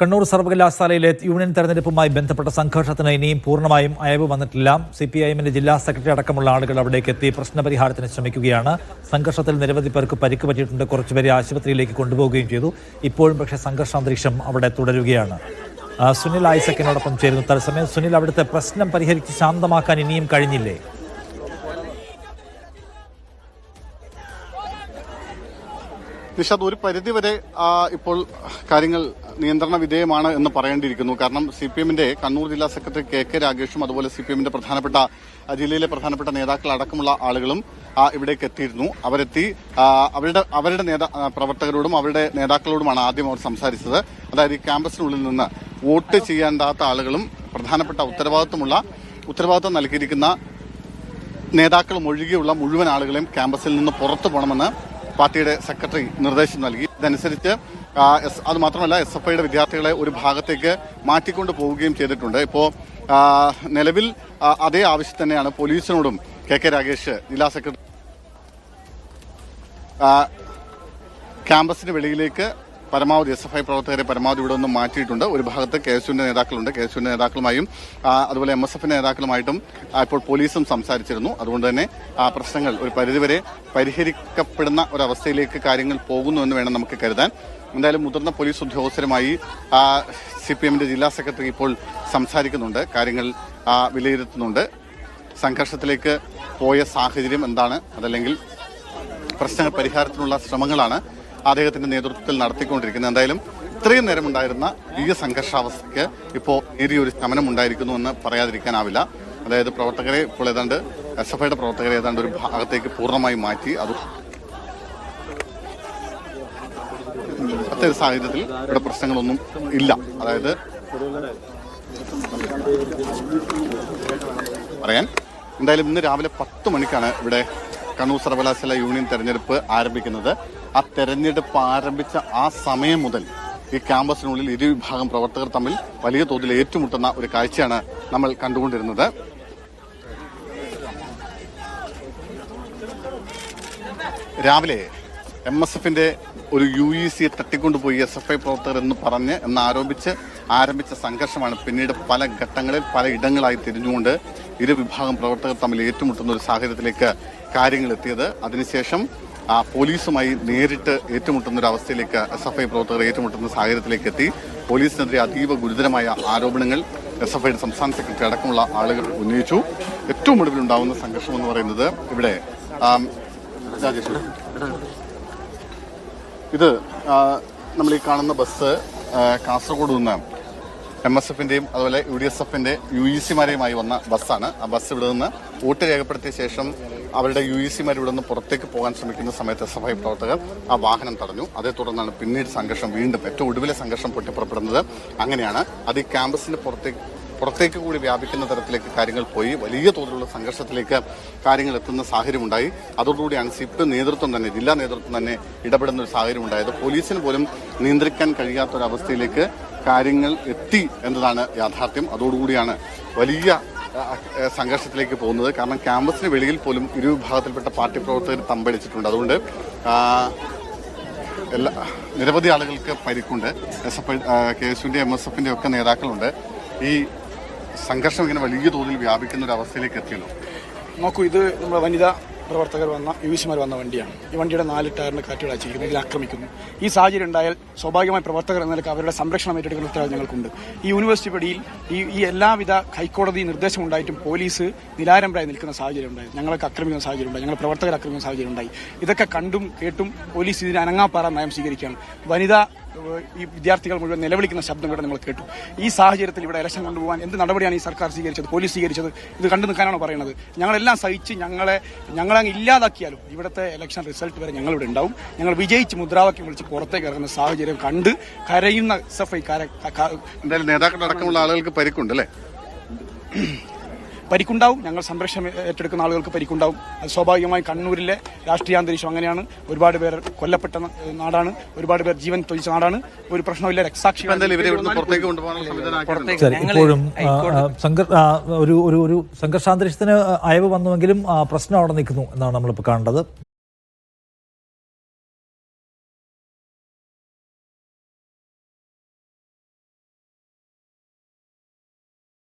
കണ്ണൂർ സർവകലാശാലയിലെ യൂണിയൻ തെരഞ്ഞെടുപ്പുമായി ബന്ധപ്പെട്ട സംഘർഷത്തിന് ഇനിയും പൂർണമായും അയവ് വന്നിട്ടില്ല. സി പി ഐ എമ്മിന്റെ ജില്ലാ സെക്രട്ടറി അടക്കമുള്ള ആളുകൾ അവിടേക്ക് എത്തി പ്രശ്നപരിഹാരത്തിന് ശ്രമിക്കുകയാണ്. സംഘർഷത്തിൽ നിരവധി പേർക്ക് പരിക്ക് പറ്റിയിട്ടുണ്ട് കുറച്ചുപേരെ ആശുപത്രിയിലേക്ക് കൊണ്ടുപോവുകയും ചെയ്തു. ഇപ്പോഴും പക്ഷേ സംഘർഷാന്തരീക്ഷം അവിടെ തുടരുകയാണ്. സുനിൽ ഐസക്കിനോടൊപ്പം ചേരുന്നു. തത്സമയം സുനിൽ അവിടുത്തെ പ്രശ്നം പരിഹരിച്ച് ശാന്തമാക്കാൻ ഇനിയും കഴിഞ്ഞില്ലേ? നിഷാദ് ഒരു പരിധിവരെ ഇപ്പോൾ കാര്യങ്ങൾ നിയന്ത്രണ വിധേയമാണ് എന്ന് പറയേണ്ടിയിരിക്കുന്നു. കാരണം സി പി എമ്മിന്റെ കണ്ണൂർ ജില്ലാ സെക്രട്ടറി കെ കെ രാഗേഷും അതുപോലെ സി പി എമ്മിന്റെ പ്രധാനപ്പെട്ട ജില്ലയിലെ പ്രധാനപ്പെട്ട നേതാക്കൾ അടക്കമുള്ള ആളുകളും ഇവിടേക്ക് എത്തിയിരുന്നു. അവരെത്തി അവരുടെ അവരുടെ നേതാ പ്രവർത്തകരോടും അവരുടെ നേതാക്കളോടുമാണ് ആദ്യം അവർ സംസാരിച്ചത്. അതായത് ഈ ക്യാമ്പസിനുള്ളിൽ നിന്ന് വോട്ട് ചെയ്യേണ്ടാത്ത ആളുകളും പ്രധാനപ്പെട്ട ഉത്തരവാദിത്വമുള്ള ഉത്തരവാദിത്വം നൽകിയിരിക്കുന്ന നേതാക്കളും ഒഴികെയുള്ള മുഴുവൻ ആളുകളെയും ക്യാമ്പസിൽ നിന്ന് പുറത്തു പോകണമെന്ന് പാർട്ടിയുടെ സെക്രട്ടറി നിർദ്ദേശം നൽകി. ഇതനുസരിച്ച് എസ്- അത് മാത്രമല്ല എസ് എഫ് ഐയുടെ വിദ്യാർത്ഥികളെ ഒരു ഭാഗത്തേക്ക് മാറ്റിക്കൊണ്ട് പോവുകയും ചെയ്തിട്ടുണ്ട്. ഇപ്പോൾ നിലവിൽ അതേ ആവശ്യം തന്നെയാണ് പോലീസിനോടും കെ കെ രാഗേഷ് ജില്ലാ സെക്രട്ടറി ക്യാമ്പസിന് വെളിയിലേക്ക് പരമാവധി എസ് എഫ് ഐ പ്രവർത്തകരെ പരമാവധി ഇവിടെ നിന്ന് മാറ്റിയിട്ടുണ്ട്. ഒരു ഭാഗത്ത് കെ എസ് യുവിന്റെ നേതാക്കളുണ്ട്. കെ എസ് യുവിന്റെ നേതാക്കളുമായും അതുപോലെ എം എസ് എഫിന്റെ നേതാക്കളുമായിട്ടും ഇപ്പോൾ പോലീസും സംസാരിച്ചിരുന്നു. അതുകൊണ്ട് തന്നെ ആ പ്രശ്നങ്ങൾ ഒരു പരിധിവരെ പരിഹരിക്കപ്പെടുന്ന ഒരവസ്ഥയിലേക്ക് കാര്യങ്ങൾ പോകുന്നു എന്ന് വേണം നമുക്ക് കരുതാൻ. എന്തായാലും മുതിർന്ന പോലീസ് ഉദ്യോഗസ്ഥരുമായി സി പി എമ്മിന്റെ ജില്ലാ സെക്രട്ടറി ഇപ്പോൾ സംസാരിക്കുന്നുണ്ട്. കാര്യങ്ങൾ വിലയിരുത്തുന്നുണ്ട്. സംഘർഷത്തിലേക്ക് പോയ സാഹചര്യം എന്താണ്? അതല്ലെങ്കിൽ പ്രശ്നങ്ങൾ പരിഹാരത്തിനുള്ള ശ്രമങ്ങളാണ്? അദ്ദേഹത്തിന്റെ നേതൃത്വത്തിൽ നടത്തിക്കൊണ്ടിരിക്കുന്നത്. എന്തായാലും ഇത്രയും നേരം ഉണ്ടായിരുന്ന ഈ സംഘർഷാവസ്ഥയ്ക്ക് ഇപ്പോൾ നേരിയൊരു ശമനം ഉണ്ടായിരിക്കുന്നു എന്ന് പറയാതിരിക്കാനാവില്ല. അതായത് പ്രവർത്തകരെ ഇപ്പോൾ ഏതാണ്ട് എസ് എഫ് ഐയുടെ പ്രവർത്തകരെ ഏതാണ്ട് ഒരു ഭാഗത്തേക്ക് പൂർണമായി മാറ്റി. അത് അത്തരം സാഹചര്യത്തിൽ ഇവിടെ പ്രശ്നങ്ങളൊന്നും ഇല്ല. അതായത് പറയാൻ എന്തായാലും ഇന്ന് രാവിലെ പത്ത് മണിക്കാണ് ഇവിടെ കണ്ണൂർ സർവകലാശാല യൂണിയൻ തെരഞ്ഞെടുപ്പ് ആരംഭിക്കുന്നത്. ആ തെരഞ്ഞെടുപ്പ് ആരംഭിച്ച ആ സമയം മുതൽ ഈ ക്യാമ്പസിനുള്ളിൽ ഇരുവിഭാഗം പ്രവർത്തകർ തമ്മിൽ വലിയ തോതിൽ ഏറ്റുമുട്ടുന്ന ഒരു കാഴ്ചയാണ് നമ്മൾ കണ്ടുകൊണ്ടിരുന്നത്. രാവിലെ എം എസ് എഫിന്റെ ഒരു യു ഇ സിയെ തട്ടിക്കൊണ്ടുപോയി എസ് എഫ് ഐ പ്രവർത്തകർ എന്ന് പറഞ്ഞ് എന്ന് ആരോപിച്ച് ആരംഭിച്ച സംഘർഷമാണ് പിന്നീട് പല ഘട്ടങ്ങളിൽ പല ഇടങ്ങളായി തിരിഞ്ഞുകൊണ്ട് ഇരു വിഭാഗം പ്രവർത്തകർ തമ്മിൽ ഏറ്റുമുട്ടുന്ന ഒരു സാഹചര്യത്തിലേക്ക് കാര്യങ്ങൾ എത്തിയത്. അതിനുശേഷം പോലീസുമായി നേരിട്ട് ഏറ്റുമുട്ടുന്ന ഒരു അവസ്ഥയിലേക്ക് എസ് എഫ് ഐ പ്രവർത്തകർ ഏറ്റുമുട്ടുന്ന സാഹചര്യത്തിലേക്ക് എത്തി. പോലീസിനെതിരെ അതീവ ഗുരുതരമായ ആരോപണങ്ങൾ എസ് എഫ് ഐയുടെ സംസ്ഥാന സെക്രട്ടറി അടക്കമുള്ള ആളുകൾ ഉന്നയിച്ചു. ഏറ്റവും ഒടുവിലുണ്ടാവുന്ന സംഘർഷം എന്ന് പറയുന്നത് ഇവിടെ രാജേഷ്. ഇത് നമ്മൾ ഈ കാണുന്ന ബസ് കാസർഗോഡ് നിന്ന് എം എസ് എഫിന്റെയും അതുപോലെ യു ഡി എസ് എഫിന്റെ യു ഇ സിമാരെയുമായി വന്ന ബസ്സാണ്. ആ ബസ് ഇവിടെ നിന്ന് വോട്ട് രേഖപ്പെടുത്തിയ ശേഷം അവരുടെ യു ഇ സിമാർ ഇവിടെ നിന്ന് പുറത്തേക്ക് പോകാൻ ശ്രമിക്കുന്ന സമയത്ത് എസ് എഫ് ഐ പ്രവർത്തകർ ആ വാഹനം തടഞ്ഞു. അതേ തുടർന്നാണ് പിന്നീട് സംഘർഷം വീണ്ടും ഏറ്റവും ഒടുവിലെ സംഘർഷം പൊട്ടിപ്പുറപ്പെടുന്നത്. അങ്ങനെയാണ് അത് ഈ ക്യാമ്പസിന്റെ പുറത്തേക്ക് പുറത്തേക്ക് കൂടി വ്യാപിക്കുന്ന തരത്തിലേക്ക് കാര്യങ്ങൾ പോയി. വലിയ തോതിലുള്ള സംഘർഷത്തിലേക്ക് കാര്യങ്ങൾ എത്തുന്ന സാഹചര്യം ഉണ്ടായി അതോടുകൂടിയാണ് സിപ്പ് നേതൃത്വം തന്നെ ജില്ലാ നേതൃത്വം തന്നെ ഇടപെടുന്ന ഒരു സാഹചര്യം ഉണ്ടായത് പോലീസിന് പോലും നിയന്ത്രിക്കാൻ കഴിയാത്ത ഒരു അവസ്ഥയിലേക്ക് കാര്യങ്ങൾ എത്തി എന്നതാണ് യാഥാർത്ഥ്യം. അതോടുകൂടിയാണ് വലിയ സംഘർഷത്തിലേക്ക് പോകുന്നത്. കാരണം ക്യാമ്പസിന് വെളിയിൽ പോലും ഇരു വിഭാഗത്തിൽപ്പെട്ട പാർട്ടി പ്രവർത്തകർ തമ്പടിച്ചിട്ടുണ്ട്. അതുകൊണ്ട് എല്ലാ നിരവധി ആളുകൾക്ക് പരിക്കുണ്ട്. എസ് എഫ് കെ എസ് യുവിന്റെ എം എസ് എഫിന്റെ ഒക്കെ നേതാക്കളുണ്ട്. ഈ സംഘർഷം ഇങ്ങനെ വലിയ തോതിൽ വ്യാപിക്കുന്ന ഒരു അവസ്ഥയിലേക്ക് എത്തിയല്ലോ. നോക്കൂ ഇത് നമ്മുടെ വനിതാ പ്രവർത്തകർ വന്ന യു സിമാർ വന്ന വണ്ടിയാണ്. ഈ വണ്ടിയുടെ നാല് ടയറിന് കാറ്റുകൾ അയച്ചിരിക്കുന്നു ഇതിൽ ആക്രമിക്കുന്നു. ഈ സാഹചര്യം ഉണ്ടായാൽ സ്വാഭാവികമായി പ്രവർത്തകർ എന്ന നിലയ്ക്ക് അവരുടെ സംരക്ഷണം ഏറ്റെടുക്കുന്ന ഉത്തരവാദിത്തം ഞങ്ങൾക്കുണ്ട്. ഈ യൂണിവേഴ്സിറ്റി പടിയിൽ ഈ ഈ എല്ലാവിധ ഹൈക്കോടതി നിർദ്ദേശം ഉണ്ടായിട്ടും പോലീസ് നിലാരംഭരായി നിൽക്കുന്ന സാഹചര്യം ഉണ്ടായി. ഞങ്ങൾക്ക് ആക്രമിക്കുന്ന സാഹചര്യം ഉണ്ടായി. ഞങ്ങൾ പ്രവർത്തകർ ആക്രമിക്കുന്ന സാഹചര്യം ഉണ്ടായി. ഇതൊക്കെ കണ്ടും കേട്ടും പോലീസ് ഇതിന് അനങ്ങാപ്പാറ നയം സ്വീകരിക്കുകയാണ്. വനിതാ ഈ വിദ്യാർത്ഥികൾ മുഴുവൻ നിലവിളിക്കുന്ന ശബ്ദം കൂടെ നമ്മൾ കേട്ടു. ഈ സാഹചര്യത്തിൽ ഇവിടെ ഇലക്ഷൻ കൊണ്ടുപോകാൻ എന്ത് നടപടിയാണ് ഈ സർക്കാർ സ്വീകരിച്ചത്? പോലീസ് സ്വീകരിച്ചത്? ഇത് കണ്ടു നിൽക്കാനാണോ പറയുന്നത് ഞങ്ങളെല്ലാം സഹിച്ച് ഞങ്ങളെ ഞങ്ങളങ്ങ് ഇല്ലാതാക്കിയാലും ഇവിടുത്തെ ഇലക്ഷൻ റിസൾട്ട് വരെ ഞങ്ങളിവിടെ ഉണ്ടാവും. ഞങ്ങൾ വിജയിച്ച് മുദ്രാവാക്യം വിളിച്ച് പുറത്തേക്ക് ഇറങ്ങുന്ന സാഹചര്യം കണ്ട് കരയുന്ന എസ് എഫ് എന്തായാലും നേതാക്കളുടെ അടക്കമുള്ള ആളുകൾക്ക് പരിക്കുണ്ട് അല്ലേ? പരിക്കുണ്ടാവും. ഞങ്ങൾ സംരക്ഷണം ഏറ്റെടുക്കുന്ന ആളുകൾക്ക് പരിക്കുണ്ടാവും. അത് സ്വാഭാവികമായി കണ്ണൂരിലെ രാഷ്ട്രീയ അന്തരീക്ഷം അങ്ങനെയാണ്. ഒരുപാട് പേർ കൊല്ലപ്പെട്ട നാടാണ്. ഒരുപാട് പേർ ജീവൻ തൊഴിച്ച നാടാണ്. ഒരു പ്രശ്നമില്ല രക്സാക്ഷി ഇപ്പോഴും ഒരു ഒരു സംഘർഷാന്തരീക്ഷത്തിന് അയവ് വന്നുവെങ്കിലും പ്രശ്നം അവിടെ നിൽക്കുന്നു എന്നാണ് നമ്മളിപ്പോൾ കാണേണ്ടത്.